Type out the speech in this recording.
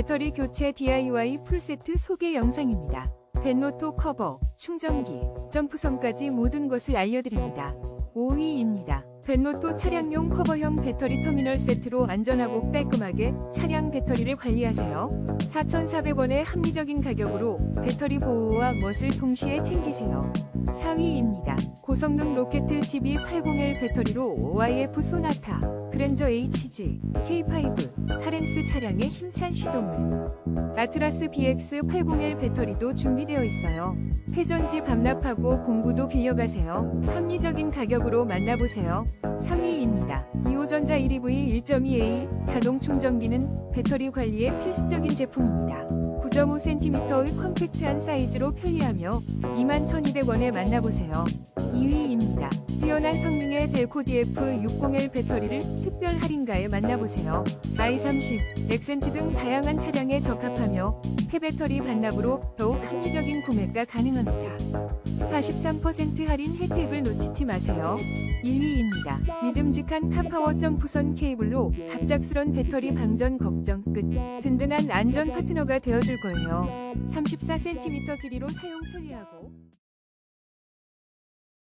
배터리 교체 DIY 풀세트 소개 영상입니다. 벤노토 커버, 충전기, 점프선까지 모든 것을 알려드립니다. 5위입니다. 벤노토 차량용 커버형 배터리 터미널 세트로 안전하고 깔끔하게 차량 배터리를 관리하세요. 4,400원의 합리적인 가격으로 배터리 보호와 멋을 동시에 챙기세요. 4위입니다. 고성능 로켓 GB801 배터리로 YF 소나타, 그랜저 HG, K5, 카렌스 차량의 힘찬 시동을 아트라스 BX801 배터리도 준비되어 있어요. 회전지 반납하고 공구도 빌려가세요. 합리적인 가격으로 만나보세요. 3위입니다. 2호전자 1EV 1.2A 자동 충전기는 배터리 관리에 필수적인 제품입니다. 9.5cm의 컴팩트한 사이즈로 편리하며 21,200원에 만나보세요. 2위입니다. 뛰어난 성능의 델코 DF601 배터리를 특별 할인가에 만나보세요. i30, 엑센트 등 다양한 차량에 적합하며 폐배터리 반납으로 더욱 합리적인 구매가 가능합니다. 43% 할인 혜택을 놓치지 마세요. 1위입니다. 믿음직한 카파워 점프선 케이블로 갑작스런 배터리 방전 걱정 끝. 든든한 안전 파트너가 되어줄 거예요. 34cm 길이로 사용 편리하고